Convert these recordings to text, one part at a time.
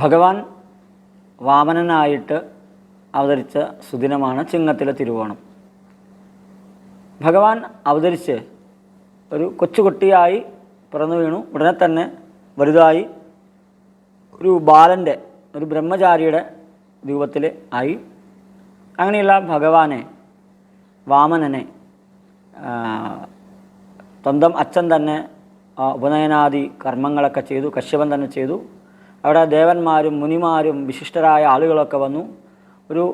ഭഗവാൻ വാമനനായിട്ട് അവതരിച്ച സുദിനമാണ് ചിങ്ങത്തിലെ തിരുവോണം. ഭഗവാൻ അവതരിച്ച് ഒരു കൊച്ചുകുട്ടിയായി പിറന്നു വീണു. ഉടനെ തന്നെ വലുതായി ഒരു ബാലന്റെ ഒരു ബ്രഹ്മചാരിയുടെ രൂപത്തിൽ ആയി. അങ്ങനെയുള്ള ഭഗവാനെ വാമനനെ സ്വന്തം അച്ഛൻ തന്നെ ഉപനയനാദി കർമ്മങ്ങളൊക്കെ ചെയ്തു കശ്യപൻ തന്നെ ചെയ്തു. അവിടെ ദേവന്മാരും മുനിമാരും വിശിഷ്ടരായ ആളുകളൊക്കെ വന്നു. ഒരു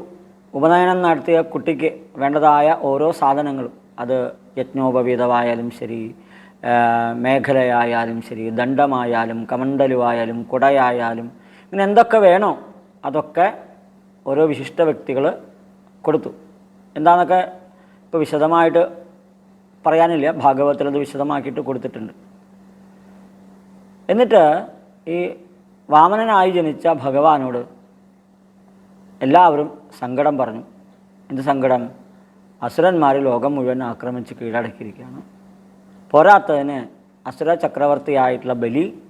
ഉപനയനം നടത്തിയ കുട്ടിക്ക് വേണ്ടതായ ഓരോ സാധനങ്ങളും. അത് യജ്ഞോപവീതമായാലും ശരി മേഖലയായാലും ശരി ദണ്ഡമായാലും കമണ്ടലുമായാലും കുടയായാലും ഇങ്ങനെ എന്തൊക്കെ വേണോ അതൊക്കെ ഓരോ വിശിഷ്ട വ്യക്തികൾ കൊടുത്തു. എന്താണെന്നൊക്കെ ഇപ്പോൾ വിശദമായിട്ട് പറയാനില്ല. ഭാഗവതത്തിൽ അത് വിശദമാക്കിയിട്ട് കൊടുത്തിട്ടുണ്ട്. എന്നിട്ട് ഈ വാമനനായി ജനിച്ച ഭഗവാനോട് എല്ലാവരും സങ്കടം പറഞ്ഞു. എന്ത് സങ്കടം? അസുരന്മാർ ലോകം മുഴുവൻ ആക്രമിച്ച് കീഴടക്കിയിരിക്കുകയാണ്. പോരാത്തതിന് അസുര ചക്രവർത്തിയായിട്ടുള്ള ബലി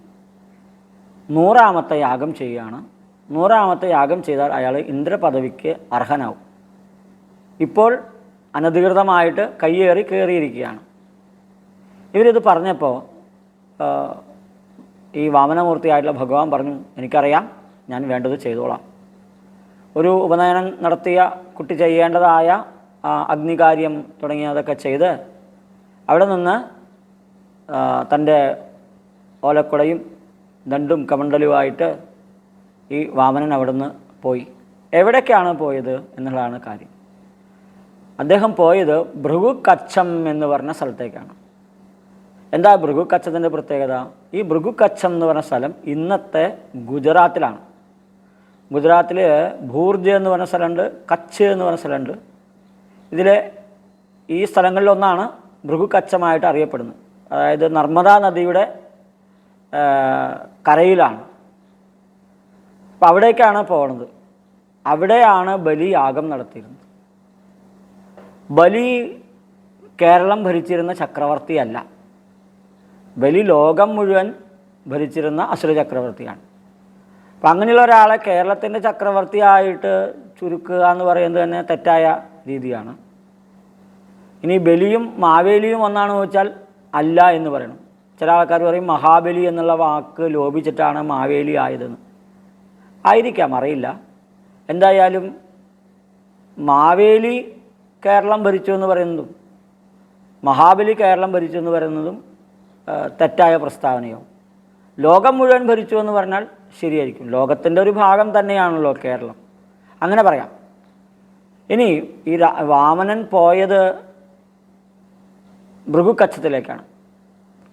നൂറാമത്തെ യാഗം ചെയ്യുകയാണ്. നൂറാമത്തെ യാഗം ചെയ്താൽ അയാൾ ഇന്ദ്രപദവിക്ക് അർഹനാവും. ഇപ്പോൾ അനധികൃതമായിട്ട് കയ്യേറി കയറിയിരിക്കുകയാണ്. ഇവരിത് പറഞ്ഞപ്പോൾ ഈ വാമനമൂർത്തിയായിട്ടുള്ള ഭഗവാൻ പറഞ്ഞു എനിക്കറിയാം ഞാൻ വേണ്ടത് ചെയ്തോളാം. ഒരു ഉപനയനം നടത്തിയ കുട്ടി ചെയ്യേണ്ടതായ അഗ്നികാര്യം തുടങ്ങിയതൊക്കെ ചെയ്ത് അവിടെ നിന്ന് തന്റെ ഓലക്കുടയും ദണ്ടും കമണ്ടലുമായിട്ട് ഈ വാമനൻ അവിടുന്ന് പോയി. എവിടേക്കാണ് പോയത് എന്നുള്ളതാണ് കാര്യം. അദ്ദേഹം പോയത് ഭൃഗു കച്ചം എന്ന് പറഞ്ഞ സ്ഥലത്തേക്കാണ്. എന്താ ഭൃഗു കച്ചത്തിന്റെ പ്രത്യേകത? ഈ ഭൃഗു കച്ചം എന്ന് പറഞ്ഞ സ്ഥലം ഇന്നത്തെ ഗുജറാത്തിലാണ്. ഗുജറാത്തിൽ ഭൂർജ എന്ന് പറഞ്ഞ സ്ഥലമുണ്ട് കച്ച് എന്ന് പറഞ്ഞ സ്ഥലമുണ്ട്. ഇതിലെ ഈ സ്ഥലങ്ങളിലൊന്നാണ് ഭൃഗു കച്ചമായിട്ട് അറിയപ്പെടുന്നത്. അതായത് നർമ്മദാ നദിയുടെ കരയിലാണ്. അപ്പോൾ അവിടേക്കാണ് പോകുന്നത് അവിടെയാണ് ബലി യാഗം നടത്തിയിരുന്നത്. ബലി കേരളം ഭരിച്ചിരുന്ന ചക്രവർത്തിയല്ല. ബലി ലോകം മുഴുവൻ ഭരിച്ചിരുന്ന അസുര ചക്രവർത്തിയാണ്. അപ്പം അങ്ങനെയുള്ള ഒരാളെ കേരളത്തിന്റെ ചക്രവർത്തിയായിട്ട് ചുരുക്കുക എന്ന് പറയുന്നത് തന്നെ തെറ്റായ രീതിയാണ്. ഇനി ബലിയും മാവേലിയും ഒന്നാണെന്ന് വെച്ചാൽ അല്ല എന്ന് പറയണം. ചില ആൾക്കാർ പറയും മഹാബലി എന്നുള്ള വാക്ക് ലോപിച്ചിട്ടാണ് മാവേലി ആയതെന്ന്. ആയിരിക്കാം അറിയില്ല. എന്തായാലും മാവേലി കേരളം ഭരിച്ചു എന്ന് പറയുന്നതും മഹാബലി കേരളം ഭരിച്ചു എന്ന് പറയുന്നതും തെറ്റായ പ്രസ്താവനയോ? ലോകം മുഴുവൻ ഭരിച്ചു എന്ന് പറഞ്ഞാൽ ശരിയായിരിക്കും. ലോകത്തിന്റെ ഒരു ഭാഗം തന്നെയാണല്ലോ കേരളം. അങ്ങനെ പറയാം. ഇനി ഈ വാമനൻ പോയത് ഭൃഗുക്കച്ചത്തിലേക്കാണ്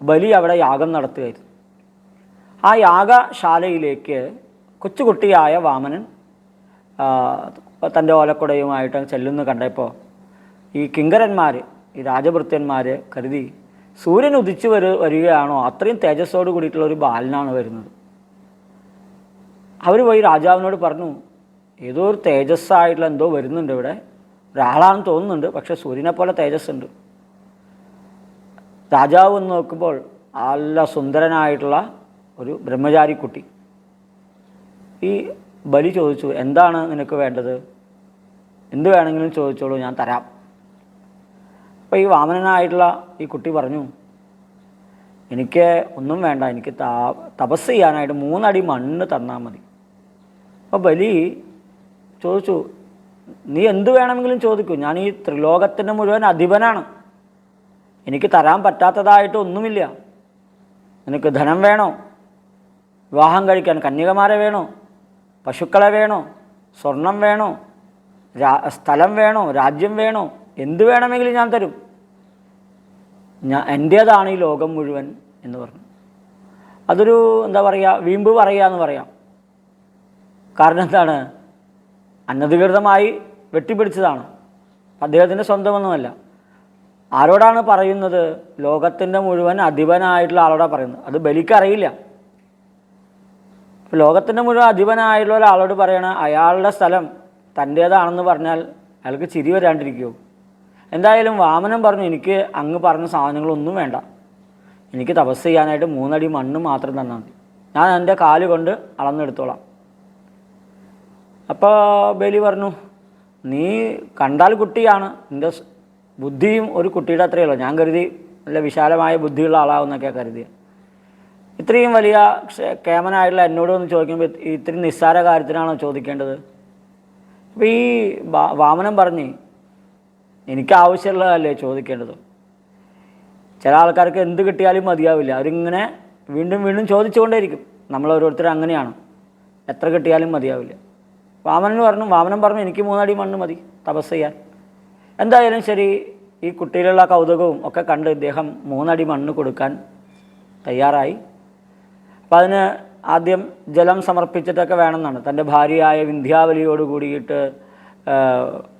ബലി അവിടെ യാഗം നടത്തുകയായിരുന്നു. ആ യാഗശാലയിലേക്ക് കൊച്ചുകുട്ടിയായ വാമനൻ തന്റെ ഓലക്കുടയുമായിട്ട് ചെല്ലുന്നു കണ്ടപ്പോൾ ഈ കിങ്കരന്മാർ ഈ രാജഭൃത്യന്മാർ കരുതി സൂര്യൻ ഉദിച്ചു വരു വരികയാണോ? അത്രയും തേജസ്സോട് കൂടിയിട്ടുള്ള ഒരു ബാലനാണ് വരുന്നത്. അവർ പോയി രാജാവിനോട് പറഞ്ഞു ഏതോ ഒരു തേജസ്സായിട്ടുള്ള എന്തോ വരുന്നുണ്ട് ഇവിടെ. ഒരാളാണെന്ന് തോന്നുന്നുണ്ട് പക്ഷേ സൂര്യനെ പോലെ തേജസ്സുണ്ട്. രാജാവ് എന്ന് നോക്കുമ്പോൾ നല്ല സുന്ദരനായിട്ടുള്ള ഒരു ബ്രഹ്മചാരി കുട്ടി ഈ ബലി ചോദിച്ചു എന്താണ് നിനക്ക് വേണ്ടത്? എന്ത് വേണമെങ്കിലും ചോദിച്ചോളൂ ഞാൻ തരാം. അപ്പോൾ ഈ വാമനനായിട്ടുള്ള ഈ കുട്ടി പറഞ്ഞു എനിക്ക് ഒന്നും വേണ്ട എനിക്ക് തപസ് ചെയ്യാനായിട്ട് മൂന്നടി മണ്ണ് തന്നാൽ മതി. അപ്പോൾ ബലി ചോദിച്ചു നീ എന്ത് വേണമെങ്കിലും ചോദിക്കൂ ഞാൻ ഈ ത്രിലോകത്തിന്റെ മുഴുവൻ അധിപനാണ്. എനിക്ക് തരാൻ പറ്റാത്തതായിട്ട് ഒന്നുമില്ല. നിനക്ക് ധനം വേണോ? വിവാഹം കഴിക്കാൻ കന്യകമാരെ വേണോ? പശുക്കളെ വേണോ? സ്വർണം വേണോ? സ്ഥലം വേണോ? രാജ്യം വേണോ? എന്ത് വേണമെങ്കിലും ഞാൻ തരും. ഞാൻ എന്റേതാണ് ഈ ലോകം മുഴുവൻ എന്ന് പറഞ്ഞു. അതൊരു എന്താ പറയുക വീമ്പ് പറയുക എന്ന് പറയാം. കാരണം എന്താണ്? അനധികൃതമായി വെട്ടിപ്പിടിച്ചതാണ്. അദ്ദേഹത്തിന്റെ സ്വന്തമൊന്നുമല്ല. ആരോടാണ് പറയുന്നത്? ലോകത്തിന്റെ മുഴുവൻ അധിപനായിട്ടുള്ള ആളോടാണ് പറയുന്നത്. അത് ബലിക്കറിയില്ല. ലോകത്തിന്റെ മുഴുവൻ അധിപനായിട്ടുള്ള ഒരാളോട് പറയണ അയാളുടെ സ്ഥലം തന്റേതാണെന്ന് പറഞ്ഞാൽ അയാൾക്ക് ചിരി വരാണ്ടിരിക്കുമോ എന്തായാലും വാമനം പറഞ്ഞു എനിക്ക് അങ്ങ് പറഞ്ഞ സാധനങ്ങളൊന്നും വേണ്ട. എനിക്ക് തപസ് ചെയ്യാനായിട്ട് മൂന്നടി മണ്ണ് മാത്രം തന്നാൽ മതി. ഞാൻ എന്റെ കാൽ കൊണ്ട് അളന്നെടുത്തോളാം. അപ്പോൾ ബലി പറഞ്ഞു നീ കണ്ടാൽ കുട്ടിയാണ്. നിന്റെ ബുദ്ധിയും ഒരു കുട്ടിയുടെ അത്രയല്ലോ ഞാൻ കരുതി നല്ല വിശാലമായ ബുദ്ധിയുള്ള ആളാവുന്നൊക്കെ കരുതി ഇത്രയും വലിയ കേമനായിട്ടുള്ള എന്നോട് ഒന്ന് ചോദിക്കുമ്പോൾ ഇത് ഇത്രയും നിസ്സാര കാര്യത്തിനാണോ ചോദിക്കേണ്ടത്? അപ്പോൾ ഈ വാമനം പറഞ്ഞ് എനിക്ക് ആവശ്യമുള്ളതല്ലേ ചോദിക്കേണ്ടത്? ചില ആൾക്കാർക്ക് എന്ത് കിട്ടിയാലും മതിയാവില്ല. അവരിങ്ങനെ വീണ്ടും വീണ്ടും ചോദിച്ചുകൊണ്ടേയിരിക്കും. നമ്മൾ ഓരോരുത്തർ അങ്ങനെയാണ്. എത്ര കിട്ടിയാലും മതിയാവില്ല. വാമനൻ പറഞ്ഞു വാമനൻ പറഞ്ഞു എനിക്ക് മൂന്നടി മണ്ണ് മതി തപസ് ചെയ്യാൻ. എന്തായാലും ശരി ഈ കുട്ടിയിലുള്ള കൗതുകവും ഒക്കെ കണ്ട് ഇദ്ദേഹം മൂന്നടി മണ്ണ് കൊടുക്കാൻ തയ്യാറായി. അപ്പം അതിന് ആദ്യം ജലം സമർപ്പിച്ചിട്ടൊക്കെ വേണമെന്നാണ്. തന്റെ ഭാര്യയായ വിന്ധ്യാവലിയോട് കൂടിയിട്ട്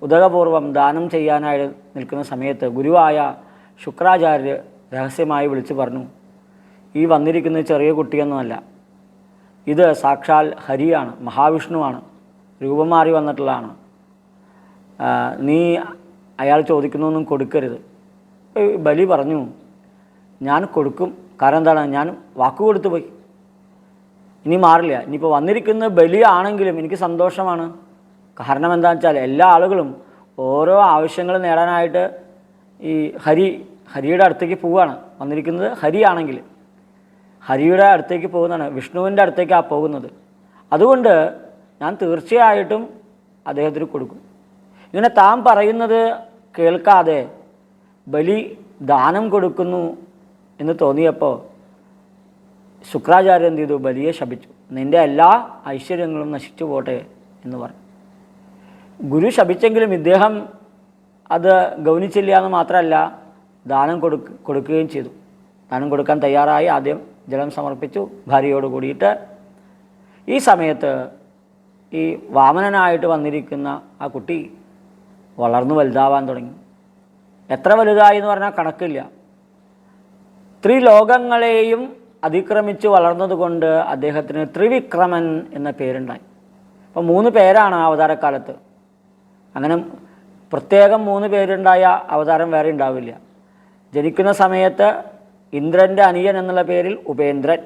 ഉദകപൂർവം ദാനം ചെയ്യാനായി നിൽക്കുന്ന സമയത്ത് ഗുരുവായ ശുക്രാചാര്യർ രഹസ്യമായി വിളിച്ചു പറഞ്ഞു ഈ വന്നിരിക്കുന്ന ചെറിയ കുട്ടിയൊന്നുമല്ല ഇത് സാക്ഷാൽ ഹരിയാണ് മഹാവിഷ്ണുവാണ് രൂപം മാറി വന്നിട്ടുള്ളതാണ്. നീ അയാൾ ചോദിക്കുന്നൊന്നും കൊടുക്കരുത്. ബലി പറഞ്ഞു ഞാൻ കൊടുക്കും. കാരണം എന്താണ്? ഞാൻ വാക്ക് കൊടുത്തു പോയി. ഇനി മാറില്ല. ഇനിയിപ്പോൾ വന്നിരിക്കുന്ന ബലിയാണെങ്കിലും എനിക്ക് സന്തോഷമാണ്. കാരണം എന്താണെന്ന് വെച്ചാൽ എല്ലാ ആളുകളും ഓരോ ആവശ്യങ്ങൾ നേടാനായിട്ട് ഈ ഹരി ഹരിയുടെ അടുത്തേക്ക് പോവുകയാണ്. വന്നിരിക്കുന്നത് ഹരിയാണെങ്കിൽ ഹരിയുടെ അടുത്തേക്ക് പോകുന്നതാണ്. വിഷ്ണുവിന്റെ അടുത്തേക്കാണ് പോകുന്നത്. അതുകൊണ്ട് ഞാൻ തീർച്ചയായിട്ടും അദ്ദേഹത്തിന് കൊടുക്കും. ഇങ്ങനെ താൻ പറയുന്നത് കേൾക്കാതെ ബലി ദാനം കൊടുക്കുന്നു എന്ന് തോന്നിയപ്പോൾ ശുക്രാചാര്യ എന്ത് ചെയ്തു? ബലിയെ ശപിച്ചു. നിന്റെ എല്ലാ ഐശ്വര്യങ്ങളും നശിച്ചു പോട്ടെ എന്ന് പറഞ്ഞു. ഗുരു ശപിച്ചെങ്കിലും ഇദ്ദേഹം അത് ഗൗനിച്ചില്ല എന്ന് മാത്രമല്ല ദാനം കൊടുക്ക കൊടുക്കുകയും ചെയ്തു. ദാനം കൊടുക്കാൻ തയ്യാറായി. ആദ്യം ജലം സമർപ്പിച്ചു ഭാര്യയോട് കൂടിയിട്ട്. ഈ സമയത്ത് ഈ വാമനനായിട്ട് വന്നിരിക്കുന്ന ആ കുട്ടി വളർന്നു വലുതാവാൻ തുടങ്ങി. എത്ര വലുതായി എന്ന് പറഞ്ഞാൽ കണക്കില്ല. ത്രിലോകങ്ങളെയും അതിക്രമിച്ച് വളർന്നതുകൊണ്ട് അദ്ദേഹത്തിന് ത്രിവിക്രമൻ എന്ന പേരുണ്ടായി. അപ്പോൾ മൂന്ന് പേരാണ് അവതാരക്കാലത്ത്. അങ്ങനെ പ്രത്യേകം മൂന്ന് പേരുണ്ടായ അവതാരം വേറെ ഉണ്ടാവില്ല. ജനിക്കുന്ന സമയത്ത് ഇന്ദ്രന്റെ അനിയൻ എന്നുള്ള പേരിൽ ഉപേന്ദ്രൻ.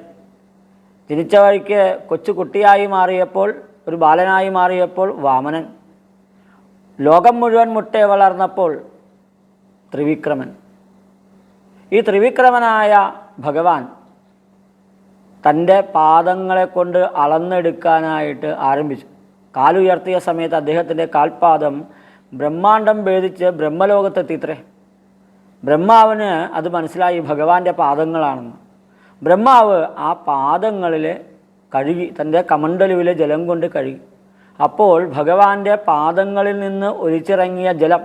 ജനിച്ച വഴിക്ക് കൊച്ചു കുട്ടിയായി മാറിയപ്പോൾ ഒരു ബാലനായി മാറിയപ്പോൾ വാമനൻ. ലോകം മുഴുവൻ മുട്ടെ വളർന്നപ്പോൾ ത്രിവിക്രമൻ. ഈ ത്രിവിക്രമനായ ഭഗവാൻ തന്റെ പാദങ്ങളെ കൊണ്ട് അളന്നെടുക്കാനായിട്ട് ആരംഭിച്ചു. കാലുയർത്തിയ സമയത്ത് അദ്ദേഹത്തിന്റെ കാൽപാദം ബ്രഹ്മാണ്ടം ഭേദിച്ച് ബ്രഹ്മലോകത്തെത്തിത്രേ. ബ്രഹ്മാവിന് അത് മനസ്സിലായി ഭഗവാന്റെ പാദങ്ങളാണെന്ന്. ബ്രഹ്മാവ് ആ പാദങ്ങളിൽ കഴുകി തന്റെ കമണ്ടലുവിലെ ജലം കൊണ്ട് കഴുകി. അപ്പോൾ ഭഗവാന്റെ പാദങ്ങളിൽ നിന്ന് ഒലിച്ചിറങ്ങിയ ജലം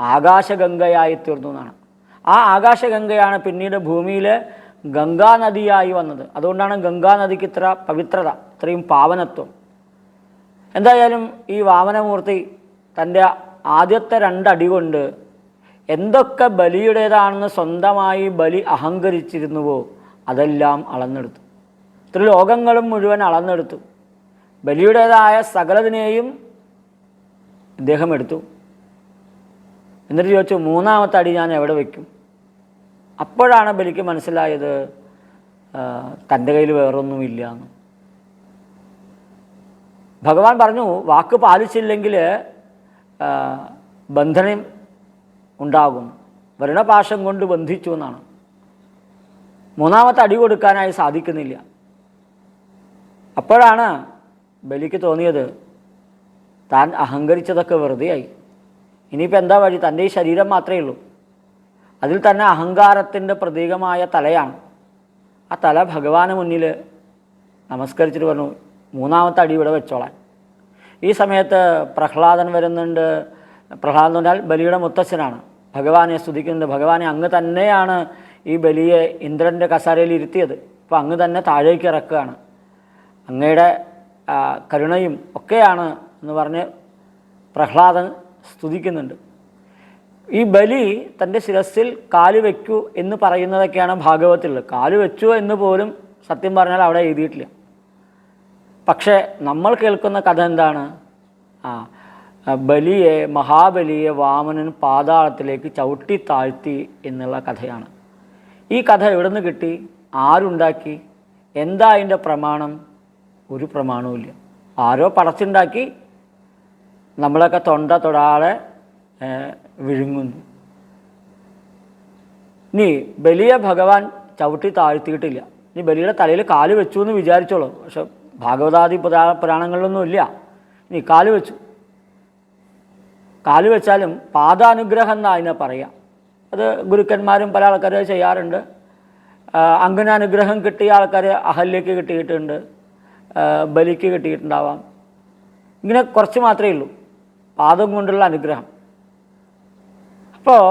ആകാശഗംഗയായി തീർന്നു എന്നാണ്. ആ ആകാശഗംഗയാണ് പിന്നീട് ഭൂമിയിൽ ഗംഗാനദിയായി വന്നത്. അതുകൊണ്ടാണ് ഗംഗാനദിക്ക് ഇത്ര പവിത്രത ഇത്രയും പാവനത്വം. എന്തായാലും ഈ വാമനമൂർത്തി തന്റെ ആദ്യത്തെ രണ്ടടി കൊണ്ട് എന്തൊക്കെ ബലിയുടേതാണെന്ന് സ്വന്തമായി ബലി അഹങ്കരിച്ചിരുന്നുവോ അതെല്ലാം അളന്നെടുത്തു. ത്രിലോകങ്ങളും മുഴുവൻ അളന്നെടുത്തു. ബലിയുടേതായ സകലതിനെയും ഇദ്ദേഹം എടുത്തു. എന്നിട്ട് ചോദിച്ചു മൂന്നാമത്തെ അടി ഞാൻ എവിടെ വയ്ക്കും? അപ്പോഴാണ് ബലിക്ക് മനസ്സിലായത് തന്റെ കയ്യിൽ വേറൊന്നുമില്ല എന്ന്. ഭഗവാൻ പറഞ്ഞു വാക്ക് പാലിച്ചില്ലെങ്കിൽ ബന്ധനം ഉണ്ടാകും. വരുണപാശം കൊണ്ട് ബന്ധിച്ചു എന്നാണ്. മൂന്നാമത്തെ അടി കൊടുക്കാനായി സാധിക്കുന്നില്ല. അപ്പോഴാണ് ബലിക്ക് തോന്നിയത്. താൻ അഹങ്കരിച്ചതൊക്കെ വെറുതെയായി. ഇനിയിപ്പോൾ എന്താ വഴി? തന്റെ ഈ ശരീരം മാത്രമേ ഉള്ളൂ. അതിൽ തന്നെ അഹങ്കാരത്തിന്റെ പ്രതീകമായ തലയാണ്. ആ തല ഭഗവാന് മുന്നിൽ നമസ്കരിച്ചിട്ട് പറഞ്ഞു മൂന്നാമത്തെ അടി ഇവിടെ വെച്ചോളാൻ. ഈ സമയത്ത് പ്രഹ്ലാദൻ വരുന്നുണ്ട്. പ്രഹ്ലാദൻ പറഞ്ഞാൽ ബലിയുടെ മുത്തച്ഛനാണ്. ഭഗവാനെ സ്തുതിക്കുന്നുണ്ട്. ഭഗവാനെ അങ്ങ് തന്നെയാണ് ഈ ബലിയെ ഇന്ദ്രന്റെ കസാരയിൽ ഇരുത്തിയത്. അപ്പോൾ അങ്ങ് തന്നെ താഴേക്ക് ഇറക്കുകയാണ്. അങ്ങയുടെ കരുണയും ഒക്കെയാണ് എന്ന് പറഞ്ഞ് പ്രഹ്ലാദൻ സ്തുതിക്കുന്നുണ്ട്. ഈ ബലി തന്റെ ശിരസിൽ കാൽ വെക്കൂ എന്ന് പറയുന്നതൊക്കെയാണ് ഭാഗവത്തിലുള്ളത് കാൽ വെച്ചു എന്ന് പോലും സത്യം പറഞ്ഞാൽ അവിടെ എഴുതിയിട്ടില്ല. പക്ഷേ നമ്മൾ കേൾക്കുന്ന കഥ എന്താണ്? ആ ബലിയെ മഹാബലിയെ വാമനൻ പാതാളത്തിലേക്ക് ചവിട്ടി താഴ്ത്തി എന്നുള്ള കഥയാണ്. ഈ കഥ എവിടെ നിന്ന് കിട്ടി? ആരുണ്ടാക്കി? എന്താ അതിന്റെ പ്രമാണം? ഒരു പ്രമാണവുമില്ല ആരോ പടച്ചുണ്ടാക്കി. നമ്മളൊക്കെ തൊണ്ട തൊടാതെ വിഴുങ്ങുന്നു. ഇനി ബലിയെ ഭഗവാൻ ചവിട്ടി താഴ്ത്തിയിട്ടില്ല. ഇനി ബലിയുടെ തലയിൽ കാൽ വെച്ചു എന്ന് വിചാരിച്ചോളൂ. പക്ഷെ ഭാഗവതാദി പുരാ പുരാണങ്ങളിലൊന്നും ഇല്ല. നീ കാൽ വെച്ചു. കാൽ വെച്ചാലും പാദാനുഗ്രഹം എന്നാ അതിനെ പറയാം. അത് ഗുരുക്കന്മാരും പല ആൾക്കാരും ചെയ്യാറുണ്ട്. അങ്കനാനുഗ്രഹം കിട്ടിയ ആൾക്കാർ അഹല്യക്ക് കിട്ടിയിട്ടുണ്ട്. ബലിക്ക് കിട്ടിയിട്ടുണ്ടാവാം. ഇങ്ങനെ കുറച്ച് മാത്രമേ ഉള്ളൂ. പാദം കൊണ്ടുള്ള അനുഗ്രഹം. അപ്പോൾ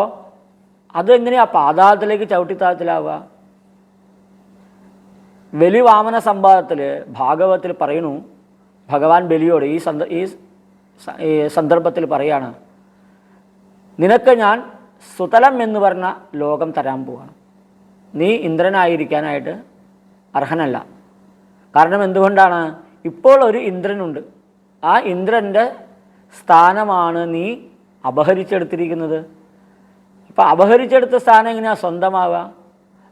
അതെങ്ങനെയാണ് പാതാളത്തിലേക്ക് ചവിട്ടിത്താഴത്തിലാവുക ബലി വാമന സംവാദത്തിൽ ഭാഗവതത്തിൽ പറയുന്നു. ഭഗവാൻ ബലിയോട് ഈ സന്ദ ഈ സന്ദർഭത്തിൽ പറയാണ് നിനക്ക് ഞാൻ സുതലം എന്ന് പറഞ്ഞ ലോകം തരാൻ പോവാണ്. നീ ഇന്ദ്രനായിരിക്കാനായിട്ട് അർഹനല്ല. കാരണം എന്തുകൊണ്ടാണ്? ഇപ്പോൾ ഒരു ഇന്ദ്രനുണ്ട്. ആ ഇന്ദ്രന്റെ സ്ഥാനമാണ് നീ അപഹരിച്ചെടുത്തിരിക്കുന്നത്. അപ്പോൾ അപഹരിച്ചെടുത്ത സ്ഥാനം എങ്ങനെയാണ് സ്വന്തമാവുക?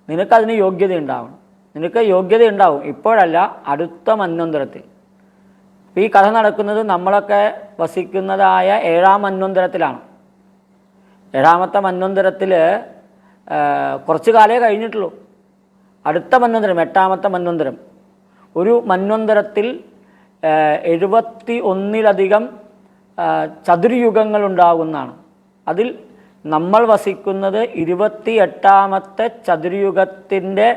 നിനക്കതിന് യോഗ്യത ഉണ്ടാവണം നിനക്ക് യോഗ്യത ഉണ്ടാവും ഇപ്പോഴല്ല അടുത്ത മന്വന്തരത്തിൽ. ഈ കഥ നടക്കുന്നത് നമ്മളൊക്കെ വസിക്കുന്നതായ ഏഴാം മന്വന്തരത്തിലാണ്. ഏഴാമത്തെ മന്വന്തരത്തിൽ കുറച്ച് കാലേ കഴിഞ്ഞിട്ടുള്ളൂ. അടുത്ത മന്വന്തരം എട്ടാമത്തെ മന്വന്തരം. ഒരു മന്വന്തരത്തിൽ എഴുപത്തി ഒന്നിലധികം ഉണ്ടാകുന്നതാണ് അതിൽ നമ്മൾ വസിക്കുന്നത് ഇരുപത്തി എട്ടാമത്തെ ചതുർയുഗത്തിന്റെ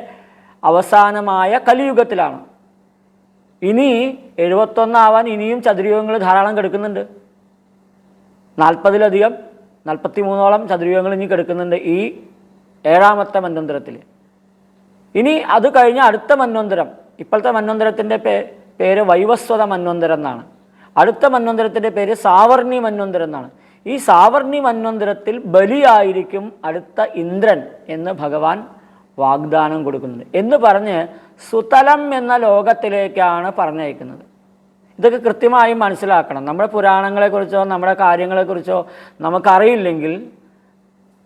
അവസാനമായ കലിയുഗത്തിലാണ്. ഇനി എഴുപത്തൊന്നാവാൻ ഇനിയും ചതുര്യുഗങ്ങൾ ധാരാളം കിടക്കുന്നുണ്ട്. നാൽപ്പതിലധികം നാൽപ്പത്തി മൂന്നോളം ചതുര്യുഗങ്ങൾ ഇനി കിടക്കുന്നുണ്ട് ഈ ഏഴാമത്തെ മന്വന്തരത്തിൽ ഇനി അത് കഴിഞ്ഞ അടുത്ത മന്വന്തരം ഇപ്പോഴത്തെ മന്വന്തരത്തിന്റെ പേ പേര് വൈവസ്വത മന്വന്തരം എന്നാണ്. അടുത്ത മന്വന്തരത്തിന്റെ പേര് സാവർണി മന്വന്തരം എന്നാണ്. ഈ സാവർണി മന്വന്തരത്തിൽ ബലിയായിരിക്കും അടുത്ത ഇന്ദ്രൻ എന്ന് ഭഗവാൻ വാഗ്ദാനം കൊടുക്കുന്നത്. എന്ന് പറഞ്ഞ് സുതലം എന്ന ലോകത്തിലേക്കാണ് പറഞ്ഞയക്കുന്നത്. ഇതൊക്കെ കൃത്യമായി മനസ്സിലാക്കണം. നമ്മുടെ പുരാണങ്ങളെക്കുറിച്ചോ നമ്മുടെ കാര്യങ്ങളെക്കുറിച്ചോ നമുക്കറിയില്ലെങ്കിൽ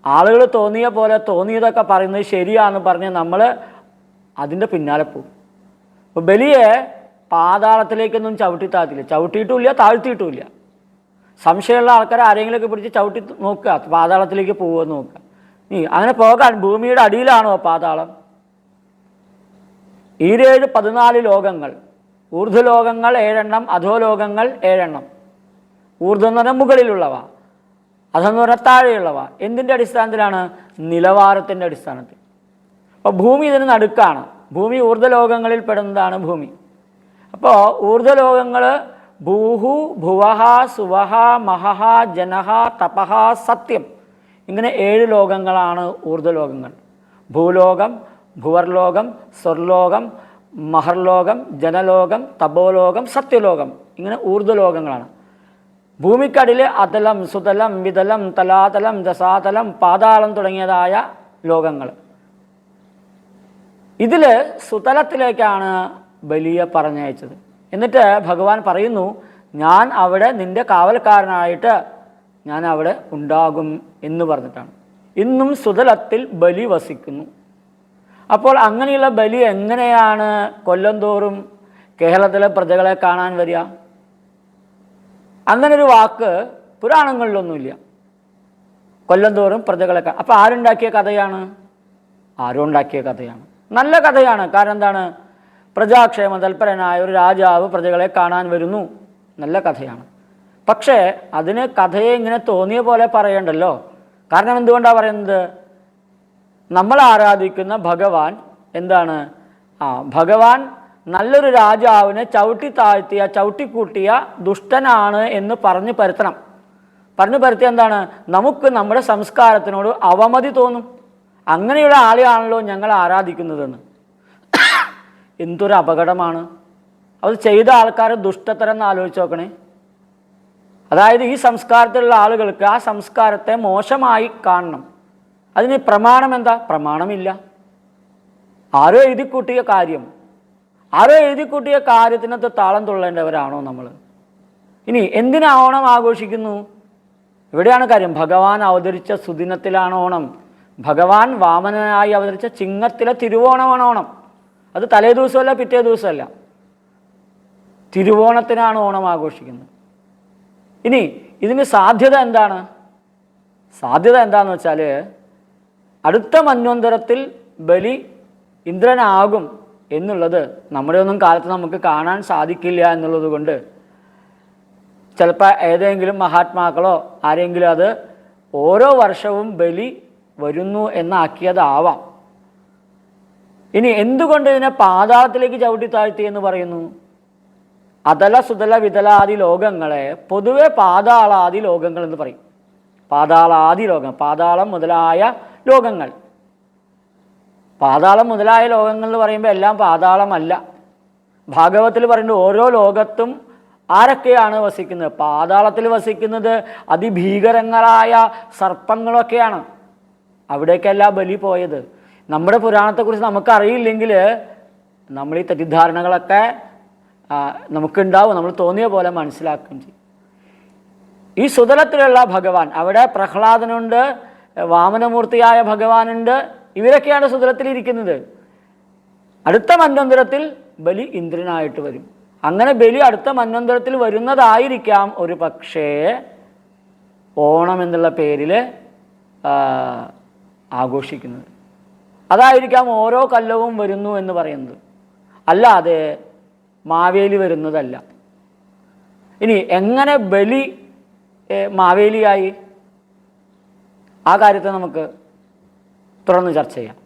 ആളുകൾ തോന്നിയ പോലെ തോന്നിയതൊക്കെ പറയുന്നത് ശരിയാണെന്ന് പറഞ്ഞ് നമ്മൾ അതിന്റെ പിന്നാലെ പോകും. അപ്പോൾ ബലിയെ പാതാളത്തിലേക്കൊന്നും ചവിട്ടി താഴ്ത്തില്ല. ചവിട്ടിയിട്ടുമില്ല താഴ്ത്തിയിട്ടുമില്ല. സംശയമുള്ള ആൾക്കാർ ആരെങ്കിലുമൊക്കെ പിടിച്ച് ചവിട്ടി നോക്കുക. പാതാളത്തിലേക്ക് പോകുമെന്ന് നോക്കുക. നീ അങ്ങനെ പോകാൻ ഭൂമിയുടെ അടിയിലാണോ പാതാളം? ഈരേഴ് പതിനാല് ലോകങ്ങൾ. ഊർധ്വലോകങ്ങൾ ഏഴെണ്ണം അധോലോകങ്ങൾ ഏഴെണ്ണം. ഊർധ്വം എന്ന് പറഞ്ഞാൽ മുകളിലുള്ളവ. അതെന്ന് പറഞ്ഞാൽ താഴെയുള്ളവ. എന്തിന്റെ അടിസ്ഥാനത്തിലാണ്? നിലവാരത്തിന്റെ അടിസ്ഥാനത്തിൽ. അപ്പോൾ ഭൂമി ഇതിന് നടുക്കാണ്. ഭൂമി ഊർധ്വലോകങ്ങളിൽ പെടുന്നതാണ് ഭൂമി. അപ്പോൾ ഊർധ്വലോകങ്ങൾ ഭൂഹു ഭുവഹ സുവഹ മഹഹ ജനഹ തപഹ സത്യം. ഇങ്ങനെ ഏഴ് ലോകങ്ങളാണ് ഊർധ്വലോകങ്ങൾ ഭൂലോകം ഭുവർലോകം സ്വർലോകം മഹർലോകം ജനലോകം തപോലോകം സത്യലോകം ഇങ്ങനെ ഊർധ്വലോകങ്ങളാണ് ഭൂമിക്കടിയിൽ അതലം സുതലം വിതലം തലാതലം ദശാതലം പാതാളം തുടങ്ങിയതായ ലോകങ്ങൾ. ഇതിൽ സുതലത്തിലേക്കാണ് ബലിയെ പറഞ്ഞയച്ചത്. എന്നിട്ട് ഭഗവാൻ പറയുന്നു ഞാൻ അവിടെ നിന്റെ കാവൽക്കാരനായിട്ട് ഞാൻ അവിടെ ഉണ്ടാകും എന്ന് പറഞ്ഞിട്ടാണ്. ഇന്നും സുതലത്തിൽ ബലി വസിക്കുന്നു. അപ്പോൾ അങ്ങനെയുള്ള ബലി എങ്ങനെയാണ് കൊല്ലം തോറും കേരളത്തിലെ പ്രജകളെ കാണാൻ വരിക? അങ്ങനൊരു വാക്ക് പുരാണങ്ങളിലൊന്നുമില്ല. കൊല്ലം തോറും പ്രജകളെ അപ്പോൾ ആരുണ്ടാക്കിയ കഥയാണ്? ആരും ഉണ്ടാക്കിയ കഥയാണ്? നല്ല കഥയാണ്. കാരണം എന്താണ്? പ്രജാക്ഷേമ തൽപരനായ ഒരു രാജാവ് പ്രജകളെ കാണാൻ വരുന്നു. നല്ല കഥയാണ്. പക്ഷേ അതിന് കഥയെ ഇങ്ങനെ തോന്നിയ പോലെ പറയണ്ടല്ലോ. കാരണം എന്തുകൊണ്ടാണ് പറയുന്നത്? നമ്മൾ ആരാധിക്കുന്ന ഭഗവാൻ എന്താണ്? ആ ഭഗവാൻ നല്ലൊരു രാജാവിനെ ചവിട്ടി താഴ്ത്തിയ ചവിട്ടിക്കൂട്ടിയ ദുഷ്ടനാണ് എന്ന് പറഞ്ഞു പരത്തണം. പറഞ്ഞു പരത്തിയ എന്താണ്? നമുക്ക് നമ്മുടെ സംസ്കാരത്തിനോട് അവമതി തോന്നും. അങ്ങനെയുള്ള ആളെയാണല്ലോ ഞങ്ങൾ ആരാധിക്കുന്നതെന്ന്. എന്തൊരു അപകടമാണ്. അത് ചെയ്ത ആൾക്കാർ ദുഷ്ടത്തരം എന്ന് ആലോചിച്ച് നോക്കണേ. അതായത് ഈ സംസ്കാരത്തിലുള്ള ആളുകൾക്ക് ആ സംസ്കാരത്തെ മോശമായി കാണണം. അതിന് പ്രമാണം എന്താ? പ്രമാണമില്ല. ആരോ എഴുതിക്കൂട്ടിയ കാര്യം. ആരോ എഴുതിക്കൂട്ടിയ കാര്യത്തിനകത്ത് താളം തുള്ളേണ്ടവരാണോ നമ്മൾ ഇനി എന്തിനാ ഓണം ആഘോഷിക്കുന്നു? ഇവിടെയാണ് കാര്യം. ഭഗവാൻ അവതരിച്ച സുദിനത്തിലാണ് ഓണം. ഭഗവാൻ വാമനായി അവതരിച്ച ചിങ്ങത്തിലെ തിരുവോണമാണ് ഓണം. അത് തലേ ദിവസമല്ല പിറ്റേ ദിവസമല്ല. തിരുവോണത്തിനാണ് ഓണം ആഘോഷിക്കുന്നത്. ഇനി ഇതിന് സാധ്യത എന്താണ്? സാധ്യത എന്താണെന്ന് വെച്ചാൽ അടുത്ത മന്വന്തരത്തിൽ ബലി ഇന്ദ്രനാകും എന്നുള്ളത് നമ്മുടെ ഒന്നും കാലത്ത് നമുക്ക് കാണാൻ സാധിക്കില്ല എന്നുള്ളത് കൊണ്ട് ചിലപ്പോൾ ഏതെങ്കിലും മഹാത്മാക്കളോ ആരെങ്കിലും അത് ഓരോ വർഷവും ബലി വരുന്നു എന്നാക്കിയതാവാം. ഇനി എന്തുകൊണ്ട് ഇതിനെ പാതാളത്തിലേക്ക് ചവിട്ടി താഴ്ത്തി എന്ന് പറയുന്നു? അതല സുതല വിതലാദി ലോകങ്ങളെ പൊതുവെ പാതാളാദി ലോകങ്ങൾ എന്ന് പറയും. പാതാളാദി ലോകം പാതാളം മുതലായ ലോകങ്ങൾ. പാതാളം മുതലായ ലോകങ്ങൾ എന്ന് പറയുമ്പോൾ എല്ലാം പാതാളമല്ല. ഭാഗവത്തിൽ പറയുന്നത് ഓരോ ലോകത്തും ആരൊക്കെയാണ് വസിക്കുന്നത്? പാതാളത്തിൽ വസിക്കുന്നത് അതിഭീകരങ്ങളായ സർപ്പങ്ങളൊക്കെയാണ്. അവിടേക്കല്ല ബലി പോയത്. നമ്മുടെ പുരാണത്തെക്കുറിച്ച് നമുക്കറിയില്ലെങ്കിൽ നമ്മൾ ഈ തെറ്റിദ്ധാരണകളൊക്കെ നമുക്കുണ്ടാവും നമ്മൾ തോന്നിയ പോലെ മനസ്സിലാക്കുകയും ചെയ്യും. ഈ സുതലത്തിലുള്ള ഭഗവാൻ അവിടെ പ്രഹ്ലാദനുണ്ട് വാമനമൂർത്തിയായ ഭഗവാനുണ്ട് ഇവരൊക്കെയാണ് സുതലത്തിലിരിക്കുന്നത്. അടുത്ത മന്വന്തരത്തിൽ ബലി ഇന്ദ്രനായിട്ട് വരും. അങ്ങനെ ബലി അടുത്ത മന്വന്തരത്തിൽ വരുന്നതായിരിക്കാം ഒരു പക്ഷേ ഓണം എന്നുള്ള പേരിൽ ആഘോഷിക്കുന്നത്. അതായിരിക്കാം ഓരോ കല്ലവും വരുന്നു എന്ന് പറയുന്നത്. അല്ലാതെ മാവേലി വരുന്നതല്ല. ഇനി എങ്ങനെ ബലി മാവേലിയായി? ആ കാര്യത്തെ നമുക്ക് തുടർന്ന് ചർച്ച ചെയ്യാം.